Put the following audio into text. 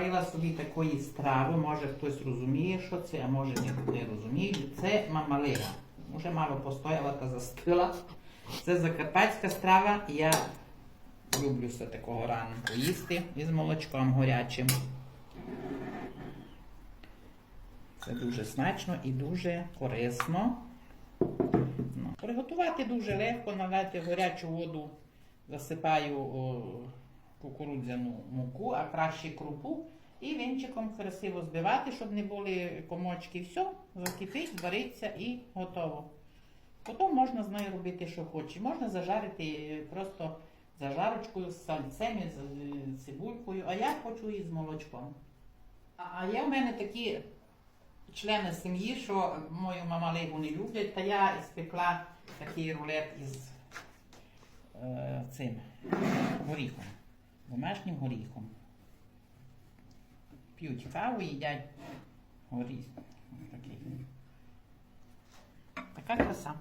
Зварила собі такої страви, може хтось розуміє, що це, а може ні, не розуміє. Це мамалига. Уже мало постояла та застила. Це закарпатська страва. Я люблю все такого ранку їсти із молочком гарячим. Це дуже смачно і дуже корисно. Ну, Приготувати дуже легко, налити в гарячу воду, засипаю о, кукурудзяну муку, а краще крупу. І вінчиком красиво збивати, щоб не були комочки. Все, закипить, звариться і готово. Потім можна з нею робити, що хочеш. Можна зажарити просто зажарочкою з сальцем, з цибулькою, а я хочу і з молочком. А є в мене такі члени сім'ї, що мою мамалигу не люблять, та я спекла такий рулет із е, цим горіхом, домашнім горіхом. П'ють каву, їдять горіх. Така краса.